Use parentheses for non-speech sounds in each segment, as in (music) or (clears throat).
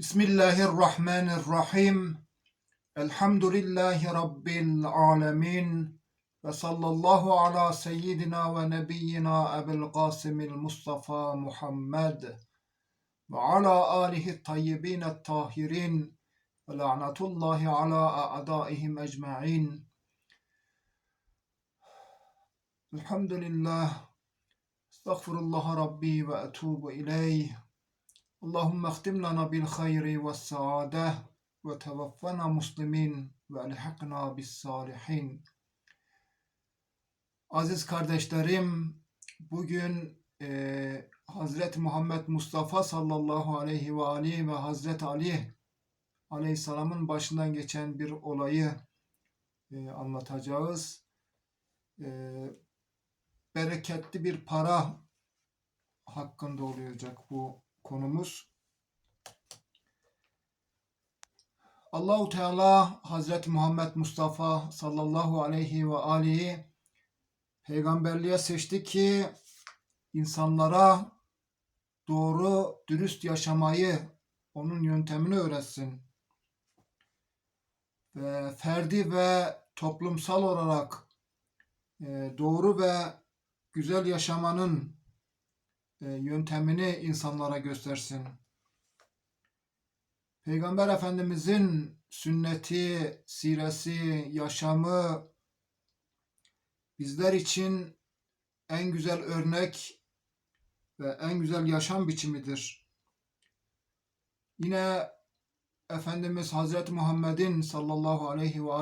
Bismillahirrahmanirrahim. Elhamdülillahi Rabbil alemin. Ve sallallahu ala seyyidina ve nebiyyina Ebil Qasimil Mustafa Muhammed. Ve ala alihi tayyibin tahirin. Ve la'natullahi ala a'daihim ecma'in. Elhamdülillah. Estağfirullah Rabbi ve etubu ileyh. Allahümme ehtim lana bil hayri ve saade ve tevaffana muslimin ve elhakna bis salihin. Aziz kardeşlerim, bugün e, Hazreti Muhammed Mustafa sallallahu aleyhi ve aleyhi ve Hazreti Ali aleyhisselamın başından geçen bir olayı e, anlatacağız. E, bereketli bir para hakkında olacak bu konumuz. Allahu Teala Hazreti Muhammed Mustafa sallallahu aleyhi ve alihi peygamberliğe seçti ki insanlara doğru, dürüst yaşamayı, onun yöntemini öğretsin. Ve ferdi ve toplumsal olarak e, doğru ve güzel yaşamanın yöntemini insanlara göstersin. Peygamber Efendimizin sünneti, siresi, yaşamı bizler için en güzel örnek ve en güzel yaşam biçimidir. Yine Efendimiz Hazreti Muhammed'in sallallahu aleyhi ve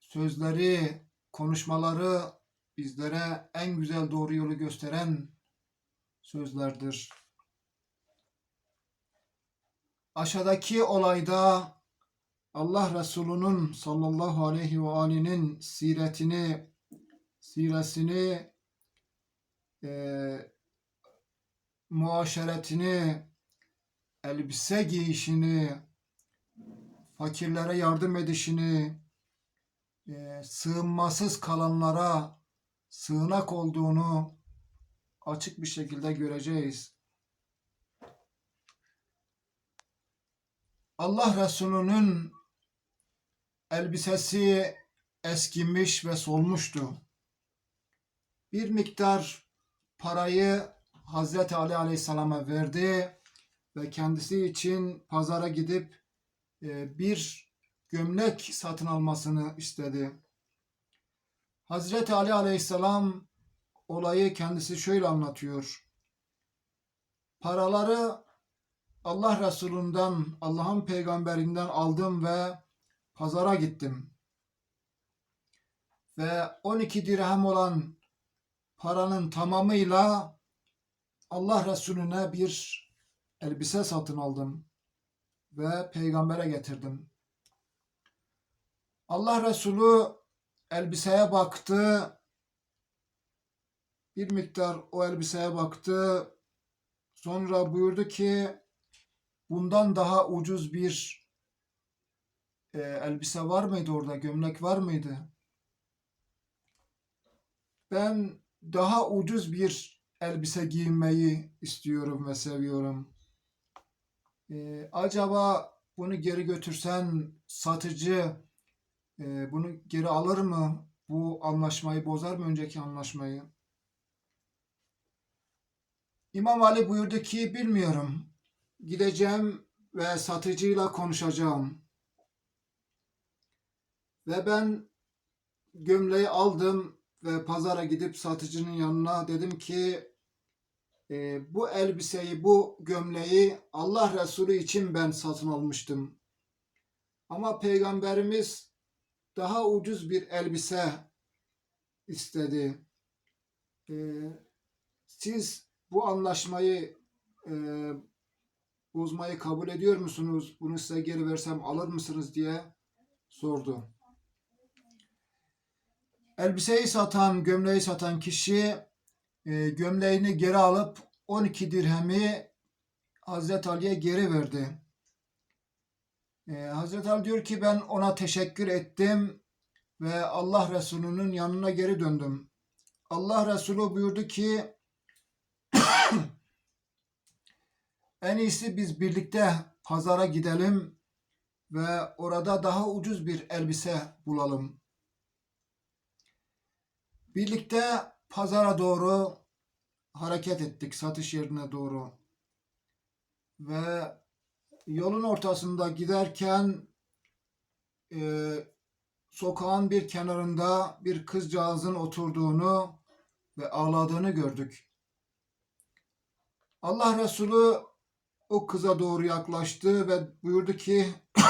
sözleri, konuşmaları bizlere en güzel doğru yolu gösteren sözlerdir. Aşağıdaki olayda Allah Resulü'nün sallallahu aleyhi ve ale'nin siretini, siresini, e, muaşeretini, elbise giyişini, fakirlere yardım edişini, e, sığınmasız kalanlara sığınak olduğunu açık bir şekilde göreceğiz. Allah Resulü'nün elbisesi eskimiş ve solmuştu. Bir miktar parayı Hazreti Ali Aleyhisselam'a verdi ve kendisi için pazara gidip e, bir gömlek satın almasını istedi. Hazreti Ali Aleyhisselam olayı kendisi şöyle anlatıyor. Paraları Allah Resulü'nden, Allah'ın peygamberinden aldım ve pazara gittim. Ve 12 dirhem olan paranın tamamıyla Allah Resulüne bir elbise satın aldım ve peygambere getirdim. Allah Resulü elbiseye baktı. Bir miktar o elbiseye baktı. Sonra buyurdu ki bundan daha ucuz bir e, elbise var mıydı orada? Gömlek var mıydı? Ben daha ucuz bir elbise giymeyi istiyorum ve seviyorum. E, acaba bunu geri götürsen satıcı e, bunu geri alır mı? Bu anlaşmayı bozar mı önceki anlaşmayı? İmam Ali buyurdu ki bilmiyorum. Gideceğim ve satıcıyla konuşacağım. Ve ben gömleği aldım ve pazara gidip satıcının yanına dedim ki e, bu elbiseyi, bu gömleği Allah Resulü için ben satın almıştım. Ama Peygamberimiz daha ucuz bir elbise istedi. Ee, siz bu anlaşmayı e, bozmayı kabul ediyor musunuz? Bunu size geri versem alır mısınız diye sordu. Elbiseyi satan, gömleği satan kişi e, gömleğini geri alıp 12 dirhemi Hazreti Ali'ye geri verdi. Ee, Hazreti Ali diyor ki ben ona teşekkür ettim ve Allah Resulü'nün yanına geri döndüm. Allah Resulü buyurdu ki (clears throat) En iyisi biz birlikte pazara gidelim ve orada daha ucuz bir elbise bulalım. Birlikte pazara doğru hareket ettik, satış yerine doğru. Ve yolun ortasında giderken e, sokağın bir kenarında bir kızcağızın oturduğunu ve ağladığını gördük. Allah Resulü o kıza doğru yaklaştı ve buyurdu ki (coughs)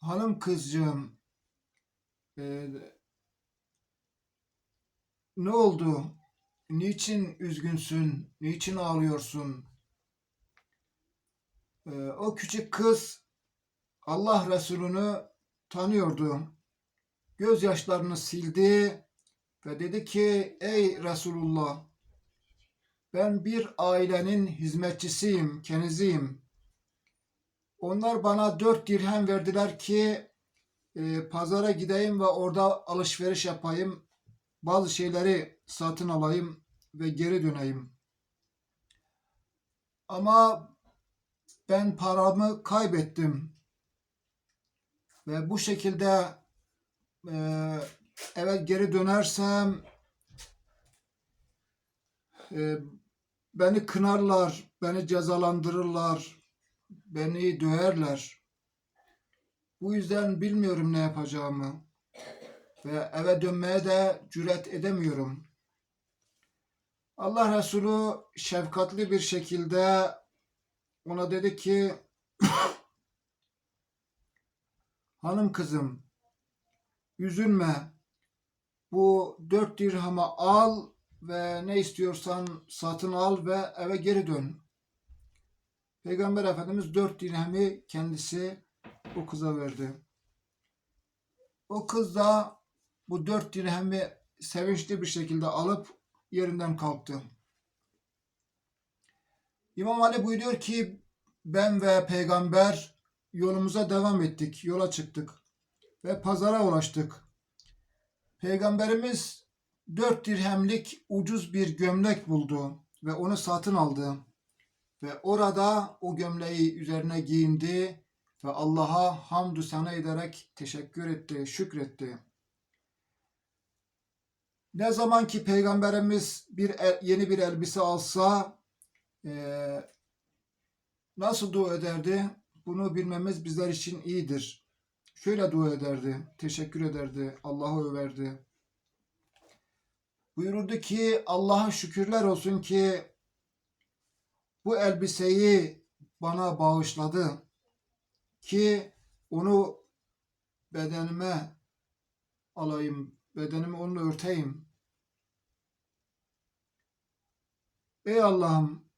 Hanım kızcığım e, ne oldu? Niçin üzgünsün? Niçin ağlıyorsun? E, o küçük kız Allah Resulü'nü tanıyordu. Gözyaşlarını sildi ve dedi ki ey Resulullah ben bir ailenin hizmetçisiyim, keniziyim. Onlar bana dört dirhem verdiler ki e, pazara gideyim ve orada alışveriş yapayım. Bazı şeyleri satın alayım ve geri döneyim. Ama ben paramı kaybettim. Ve bu şekilde e, eve geri dönersem e, beni kınarlar, beni cezalandırırlar, beni döverler. Bu yüzden bilmiyorum ne yapacağımı ve eve dönmeye de cüret edemiyorum. Allah Resulü şefkatli bir şekilde ona dedi ki (coughs) Hanım kızım üzülme bu dört dirhama al ve ne istiyorsan satın al ve eve geri dön. Peygamber Efendimiz dört dirhemi kendisi o kıza verdi. O kız da bu dört dirhemi sevinçli bir şekilde alıp yerinden kalktı. İmam Ali buyuruyor ki ben ve peygamber yolumuza devam ettik, yola çıktık ve pazara ulaştık. Peygamberimiz dört dirhemlik ucuz bir gömlek buldu ve onu satın aldı. Ve orada o gömleği üzerine giyindi ve Allah'a hamdü sana ederek teşekkür etti, şükretti. Ne zaman ki Peygamberimiz bir yeni bir elbise alsa eee, nasıl dua ederdi? Bunu bilmemiz bizler için iyidir. Şöyle dua ederdi, teşekkür ederdi, Allah'ı överdi. Buyurdu ki Allah'a şükürler olsun ki bu elbiseyi bana bağışladı ki onu bedenime alayım, bedenimi onunla örteyim. Ey Allah'ım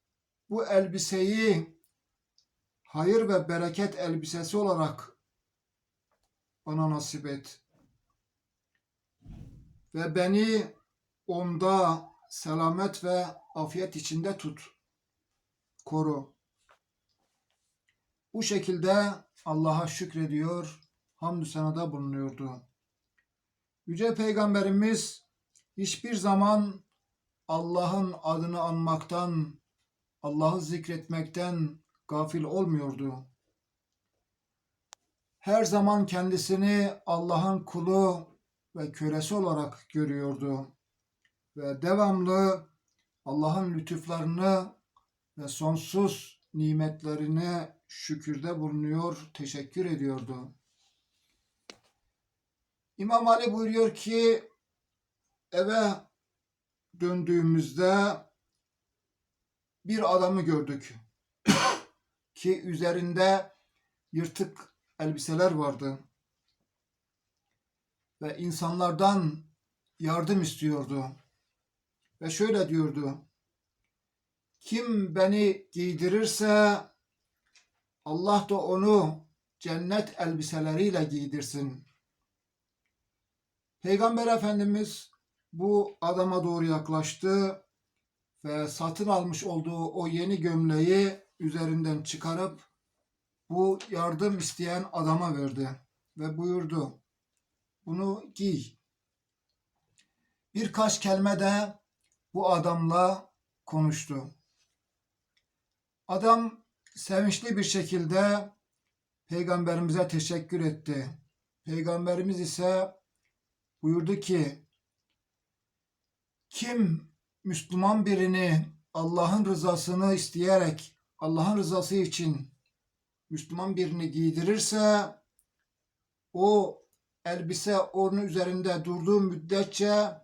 bu elbiseyi hayır ve bereket elbisesi olarak bana nasip et. Ve beni onda selamet ve afiyet içinde tut. Koru. Bu şekilde Allah'a şükrediyor, hamdü senada bulunuyordu. Yüce Peygamberimiz hiçbir zaman Allah'ın adını anmaktan, Allah'ı zikretmekten gafil olmuyordu. Her zaman kendisini Allah'ın kulu ve kölesi olarak görüyordu ve devamlı Allah'ın lütuflarını ve sonsuz nimetlerine şükürde bulunuyor, teşekkür ediyordu. İmam Ali buyuruyor ki eve döndüğümüzde bir adamı gördük (coughs) ki üzerinde yırtık elbiseler vardı ve insanlardan yardım istiyordu. Ve şöyle diyordu. Kim beni giydirirse Allah da onu cennet elbiseleriyle giydirsin. Peygamber Efendimiz bu adama doğru yaklaştı ve satın almış olduğu o yeni gömleği üzerinden çıkarıp bu yardım isteyen adama verdi ve buyurdu. Bunu giy. Birkaç kelime de bu adamla konuştu. Adam sevinçli bir şekilde peygamberimize teşekkür etti. Peygamberimiz ise buyurdu ki kim Müslüman birini Allah'ın rızasını isteyerek Allah'ın rızası için Müslüman birini giydirirse o elbise onun üzerinde durduğu müddetçe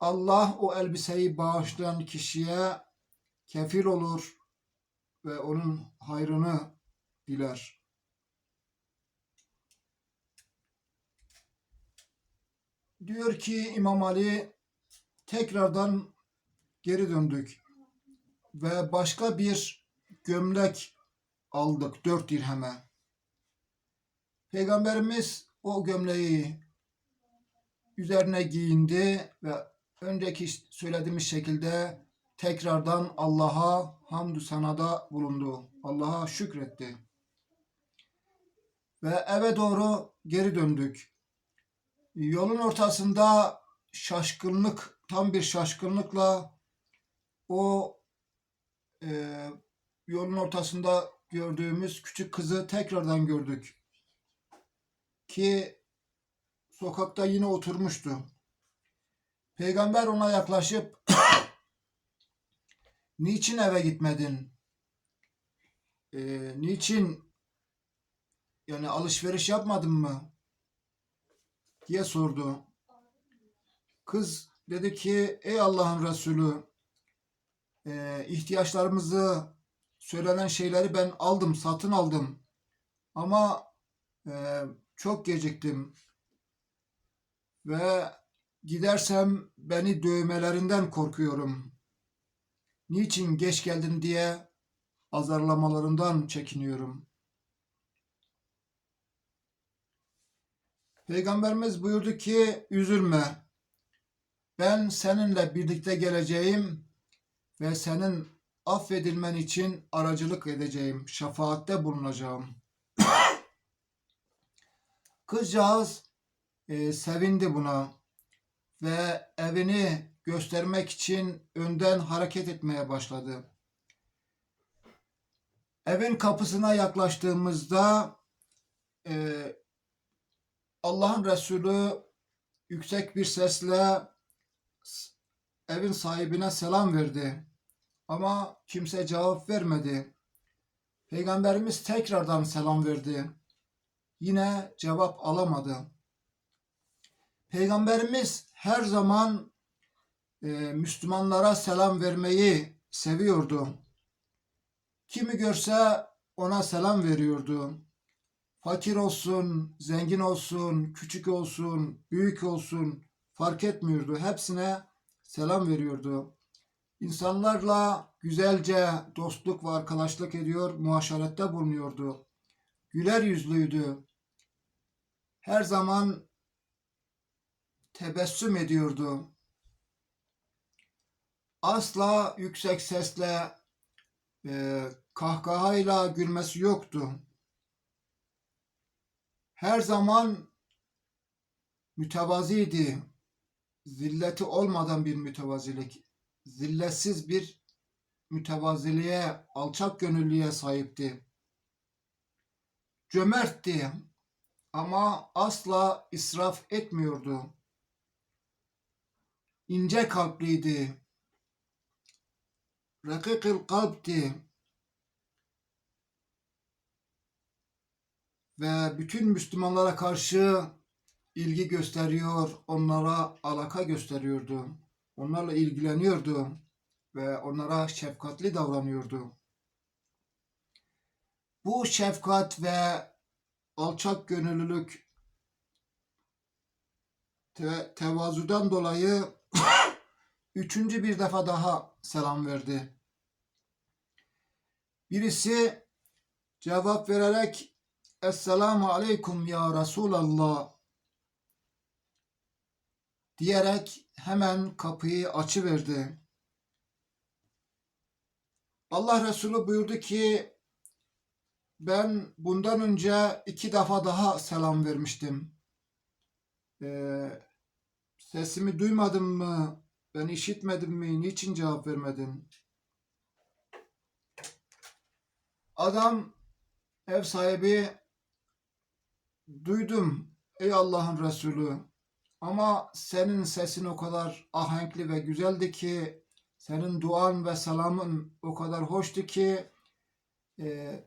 Allah o elbiseyi bağışlayan kişiye kefil olur ve onun hayrını diler. Diyor ki İmam Ali tekrardan geri döndük ve başka bir gömlek aldık dört dirheme. Peygamberimiz o gömleği üzerine giyindi ve önceki söylediğimiz şekilde tekrardan Allah'a hamdü sanada bulundu. Allah'a şükretti. Ve eve doğru geri döndük. Yolun ortasında şaşkınlık, tam bir şaşkınlıkla o e, yolun ortasında gördüğümüz küçük kızı tekrardan gördük. Ki sokakta yine oturmuştu. Peygamber ona yaklaşıp (coughs) niçin eve gitmedin? E, niçin yani alışveriş yapmadın mı? Diye sordu. Kız dedi ki ey Allah'ın Resulü e, ihtiyaçlarımızı söylenen şeyleri ben aldım, satın aldım. Ama e, çok geciktim. Ve gidersem beni dövmelerinden korkuyorum. Niçin geç geldin diye azarlamalarından çekiniyorum. Peygamberimiz buyurdu ki üzülme. Ben seninle birlikte geleceğim ve senin affedilmen için aracılık edeceğim, şefaatte bulunacağım. (coughs) Kızcağız e, sevindi buna ve evini göstermek için önden hareket etmeye başladı. Evin kapısına yaklaştığımızda e, Allah'ın Resulü yüksek bir sesle evin sahibine selam verdi. Ama kimse cevap vermedi. Peygamberimiz tekrardan selam verdi. Yine cevap alamadı. Peygamberimiz her zaman e, Müslümanlara selam vermeyi seviyordu. Kimi görse ona selam veriyordu. Fakir olsun, zengin olsun, küçük olsun, büyük olsun fark etmiyordu. Hepsine selam veriyordu. İnsanlarla güzelce dostluk ve arkadaşlık ediyor, muaşerette bulunuyordu. Güler yüzlüydü. Her zaman tebessüm ediyordu. Asla yüksek sesle e, kahkahayla gülmesi yoktu. Her zaman mütevaziydi. Zilleti olmadan bir mütevazilik zilletsiz bir mütevaziliğe, alçak gönüllüye sahipti. Cömertti ama asla israf etmiyordu. İnce kalpliydi. Rakikil kalpti. Ve bütün Müslümanlara karşı ilgi gösteriyor, onlara alaka gösteriyordu onlarla ilgileniyordu ve onlara şefkatli davranıyordu. Bu şefkat ve alçak gönüllülük te tevazudan dolayı (coughs) üçüncü bir defa daha selam verdi. Birisi cevap vererek Esselamu Aleyküm ya Resulallah diyerek hemen kapıyı açıverdi. Allah Resulü buyurdu ki ben bundan önce iki defa daha selam vermiştim. Ee, sesimi duymadın mı Ben işitmedim mi? Niçin cevap vermedin? Adam ev sahibi duydum ey Allah'ın Resulü ama senin sesin o kadar ahenkli ve güzeldi ki senin duan ve salamın o kadar hoştu ki e,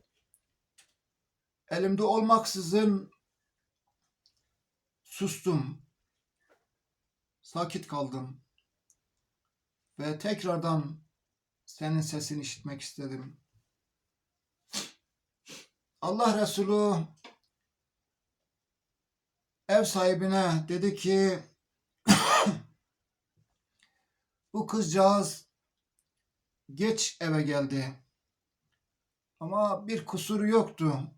elimde olmaksızın sustum. Sakit kaldım. Ve tekrardan senin sesini işitmek istedim. Allah Resulü ev sahibine dedi ki (coughs) bu kızcağız geç eve geldi. Ama bir kusuru yoktu.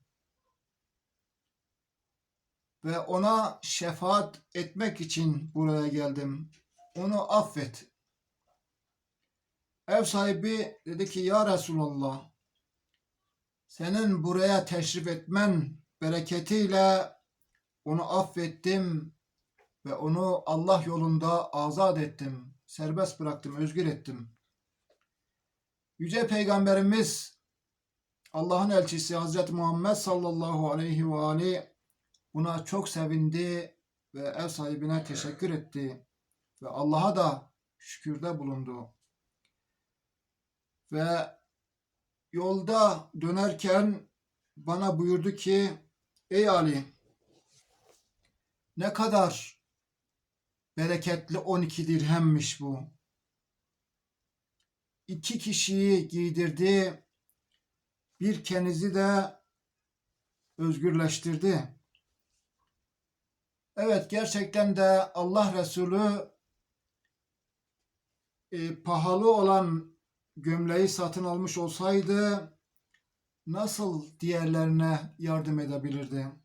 Ve ona şefaat etmek için buraya geldim. Onu affet. Ev sahibi dedi ki ya Resulallah senin buraya teşrif etmen bereketiyle onu affettim ve onu Allah yolunda azat ettim. Serbest bıraktım, özgür ettim. Yüce Peygamberimiz Allah'ın elçisi Hazreti Muhammed sallallahu aleyhi ve aleyhi buna çok sevindi ve ev sahibine teşekkür etti ve Allah'a da şükürde bulundu. Ve yolda dönerken bana buyurdu ki ey Ali ne kadar bereketli 12 dirhemmiş bu. İki kişiyi giydirdi, bir kenizi de özgürleştirdi. Evet gerçekten de Allah Resulü e, pahalı olan gömleği satın almış olsaydı nasıl diğerlerine yardım edebilirdi?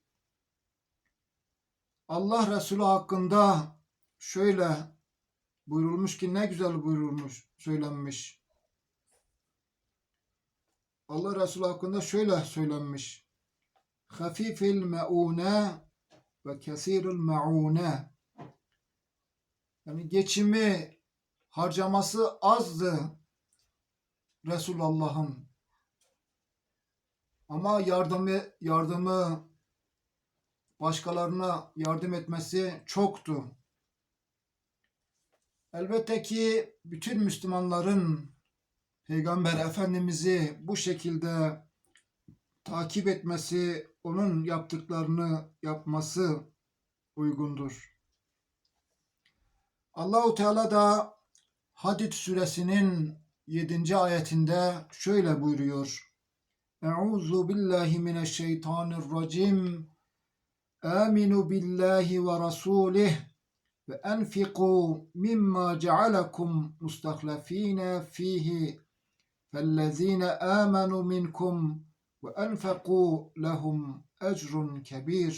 Allah Resulü hakkında şöyle buyurulmuş ki ne güzel buyurulmuş, söylenmiş. Allah Resulü hakkında şöyle söylenmiş. Hafifil me'une ve kesirul me'une. Yani geçimi, harcaması azdı Resulullah'ın. Ama yardımı, yardımı başkalarına yardım etmesi çoktu. Elbette ki bütün Müslümanların Peygamber Efendimiz'i bu şekilde takip etmesi, onun yaptıklarını yapması uygundur. Allahu Teala da Hadid suresinin 7. ayetinde şöyle buyuruyor. Euzu billahi mineşşeytanirracim Aminu billahi ve rasulih ve enfiqu mimma cealakum mustahlafine fihi فَالَّذ۪ينَ آمَنُوا مِنْكُمْ وَاَنْفَقُوا لَهُمْ اَجْرٌ كَب۪يرٌ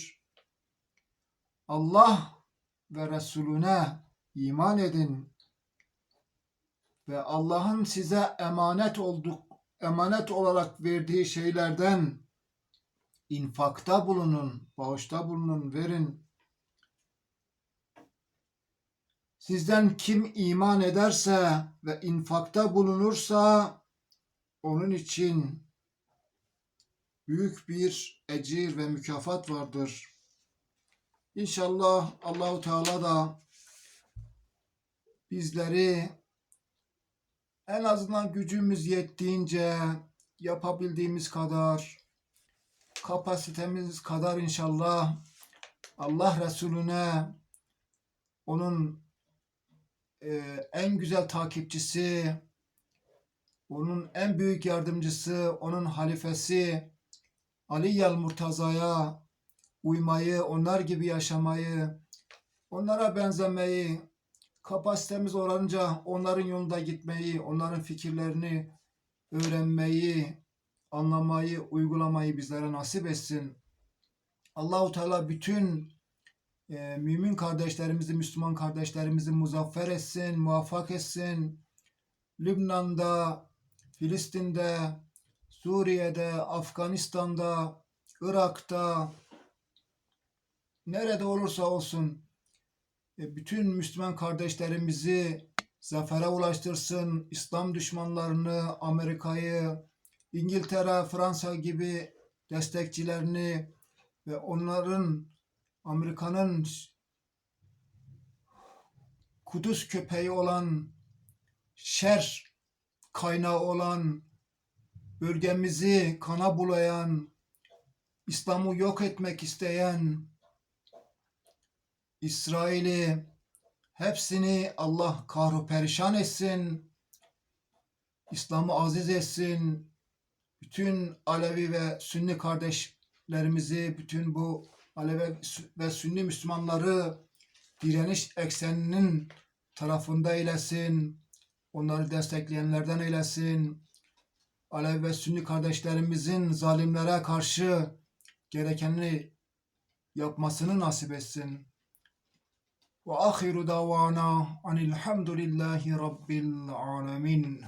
Allah ve Resulüne iman edin ve Allah'ın size emanet olduk emanet olarak verdiği şeylerden infakta bulunun, bağışta bulunun, verin. Sizden kim iman ederse ve infakta bulunursa onun için büyük bir ecir ve mükafat vardır. İnşallah Allahu Teala da bizleri en azından gücümüz yettiğince yapabildiğimiz kadar kapasitemiz kadar inşallah Allah Resulüne onun e, en güzel takipçisi onun en büyük yardımcısı, onun halifesi Ali Yal Murtaza'ya uymayı, onlar gibi yaşamayı, onlara benzemeyi, kapasitemiz oranca onların yolunda gitmeyi, onların fikirlerini öğrenmeyi, anlamayı, uygulamayı bizlere nasip etsin. Allahu Teala bütün e, mümin kardeşlerimizi, Müslüman kardeşlerimizi muzaffer etsin, muvaffak etsin. Lübnan'da, Filistin'de, Suriye'de, Afganistan'da, Irak'ta, nerede olursa olsun e, bütün Müslüman kardeşlerimizi zafere ulaştırsın. İslam düşmanlarını, Amerika'yı, İngiltere, Fransa gibi destekçilerini ve onların Amerika'nın Kudüs köpeği olan şer kaynağı olan bölgemizi kana bulayan İslam'ı yok etmek isteyen İsrail'i hepsini Allah kahru perişan etsin. İslam'ı aziz etsin. Bütün Alevi ve Sünni kardeşlerimizi, bütün bu Alevi ve Sünni Müslümanları direniş ekseninin tarafında eylesin. Onları destekleyenlerden eylesin. Alevi ve Sünni kardeşlerimizin zalimlere karşı gerekeni yapmasını nasip etsin. Ve ahiru davana anilhamdülillahi rabbil alemin.